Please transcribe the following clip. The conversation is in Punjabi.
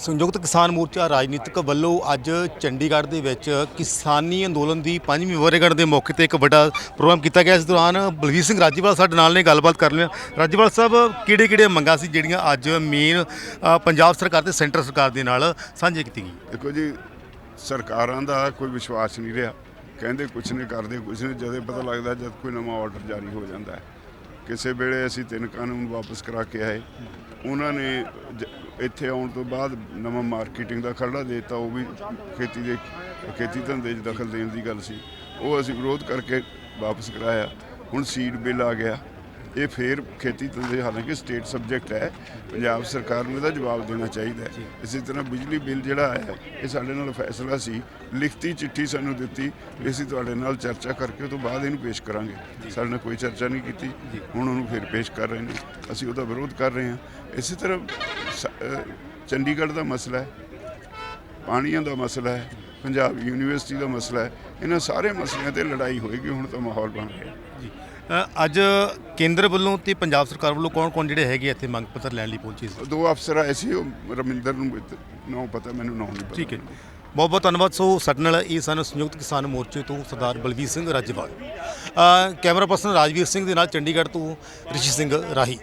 ਸੰਯੁਕਤ ਕਿਸਾਨ ਮੋਰਚਾ ਰਾਜਨੀਤਿਕ ਵੱਲੋਂ ਅੱਜ ਚੰਡੀਗੜ੍ਹ ਦੇ ਵਿੱਚ ਕਿਸਾਨੀ ਅੰਦੋਲਨ ਦੀ ਪੰਜਵੀਂ ਵਰ੍ਹੇਗੰਢ ਦੇ ਮੌਕੇ ਤੇ ਇੱਕ ਵੱਡਾ ਪ੍ਰੋਗਰਾਮ ਕੀਤਾ ਗਿਆ। ਇਸ ਦੌਰਾਨ ਬਲਵੀਰ ਸਿੰਘ ਰਾਜੀਵਾਲ ਸਾਡੇ ਨਾਲ ਨੇ, ਗੱਲਬਾਤ ਕਰ ਲਿਆ। ਰਾਜੀਵਾਲ ਸਾਹਿਬ ਕਿਹੜੇ ਕਿਹੜੇ ਮੰਗਾਂ ਸੀ ਜਿਹੜੀਆਂ ਅੱਜ ਮੇਨ ਪੰਜਾਬ ਸਰਕਾਰ ਤੇ ਸੈਂਟਰ ਸਰਕਾਰ ਦੇ ਨਾਲ ਸਾਂਝੇ ਕੀਤੀ ਗਈ ਦੇਖੋ ਜੀ, ਸਰਕਾਰਾਂ ਦਾ ਕੋਈ ਵਿਸ਼ਵਾਸ ਨਹੀਂ ਰਿਹਾ। ਕਹਿੰਦੇ ਕੁਛ ਨਹੀਂ ਕਰਦੇ ਕੁਛ ਨਹੀਂ ਜਦੋਂ ਪਤਾ ਲੱਗਦਾ ਜਦ ਕੋਈ ਨਵਾਂ ਆਰਡਰ ਜਾਰੀ ਹੋ ਜਾਂਦਾ ਹੈ। ਕਿਸੇ ਵੇਲੇ ਅਸੀਂ ਤਿੰਨ ਕਾਨੂੰਨ ਵਾਪਸ ਕਰਾ ਕੇ ਆਏ। ਉਹਨਾਂ ਨੇ ਜ- ਇੱਥੇ ਆਉਣ ਤੋਂ ਬਾਅਦ ਨਵਾਂ ਮਾਰਕੀਟਿੰਗ ਦਾ ਖਰੜਾ ਦੇਤਾ, ਉਹ ਵੀ ਖੇਤੀ ਦੇ, ਖੇਤੀ ਧੰਦੇ 'ਚ ਦਖਲ ਦੇਣ ਦੀ ਗੱਲ ਸੀ। ਉਹ ਅਸੀਂ ਵਿਰੋਧ ਕਰਕੇ ਵਾਪਸ ਕਰਾਇਆ। ਹੁਣ ਸੀਡ ਬਿੱਲ ਆ ਗਿਆ। ਇਹ ਫੇਰ ਖੇਤੀ ਧੰਦੇ ਹਾਲਾਂਕਿ ਸਟੇਟ ਸਬਜੈਕਟ ਹੈ। ਪੰਜਾਬ ਸਰਕਾਰ ਨੂੰ ਇਹਦਾ ਜਵਾਬ ਦੇਣਾ ਚਾਹੀਦਾ ਹੈ। ਇਸੇ ਤਰ੍ਹਾਂ ਬਿਜਲੀ ਬਿੱਲ ਜਿਹੜਾ ਆਇਆ ਇਹ ਸਾਡੇ ਨਾਲ ਫੈਸਲਾ ਸੀ। ਲਿਖਤੀ ਚਿੱਠੀ ਸਾਨੂੰ ਦਿੱਤੀ। ਅਸੀਂ ਤੁਹਾਡੇ ਨਾਲ ਚਰਚਾ ਕਰਕੇ ਉਹ ਤੋਂ ਬਾਅਦ ਇਹਨੂੰ ਪੇਸ਼ ਕਰਾਂਗੇ। ਸਾਡੇ ਨਾਲ ਕੋਈ ਚਰਚਾ ਨਹੀਂ ਕੀਤੀ। ਹੁਣ ਉਹਨੂੰ ਫਿਰ ਪੇਸ਼ ਕਰ ਰਹੇ ਨੇ। ਅਸੀਂ ਉਹਦਾ ਵਿਰੋਧ ਕਰ ਰਹੇ ਹਾਂ। ਇਸੇ ਤਰ੍ਹਾਂ ਚੰਡੀਗੜ੍ਹ ਦਾ ਮਸਲਾ ਹੈ। ਪਾਣੀਆਂ ਦਾ ਮਸਲਾ ਹੈ। ਪੰਜਾਬ ਯੂਨੀਵਰਸਿਟੀ ਦਾ ਮਸਲਾ ਹੈ। ਇਹਨਾਂ ਸਾਰੇ ਮਸਲਿਆਂ ਤੇ ਲੜਾਈ ਹੋਏਗੀ। ਹੁਣ ਤਾਂ ਮਾਹੌਲ ਬਣ ਰਿਹਾ ਅ, ਅੱਜ ਕੇਂਦਰ ਵੱਲੋਂ ਤੇ ਪੰਜਾਬ ਸਰਕਾਰ ਵੱਲੋਂ ਕੌਣ-ਕੌਣ ਜਿਹੜੇ ਹੈਗੇ ਇੱਥੇ ਮੰਗ ਪੱਤਰ ਲੈਣ ਲਈ ਪਹੁੰਚੇ ਸੀ? ਦੋ ਅਫਸਰ ਆਏ ਸੀ ਉਹ ਰਮਿੰਦਰ ਨੂੰ ਨਾਮ ਪਤਾ ਮੈਨੂੰ ਨਾਮ ਨਹੀਂ ਪਤਾ। ਠੀਕ ਹੈ। ਬਹੁਤ ਬਹੁਤ ਧੰਨਵਾਦ। ਸੋ ਸਾਡੇ ਨਾਲ ਇਹ ਸਨ ਸੰਯੁਕਤ ਕਿਸਾਨ ਮੋਰਚੇ ਤੋਂ ਸਰਦਾਰ ਬਲਵੀਰ ਸਿੰਘ ਰਾਜੇਵਾਲ। ਕੈਮਰਾ ਪਰਸਨ ਰਾਜਵੀਰ ਸਿੰਘ ਦੇ ਨਾਲ ਚੰਡੀਗੜ੍ਹ ਤੋਂ ਰਿਸ਼ੀ ਸਿੰਘ ਰਾਹੀ।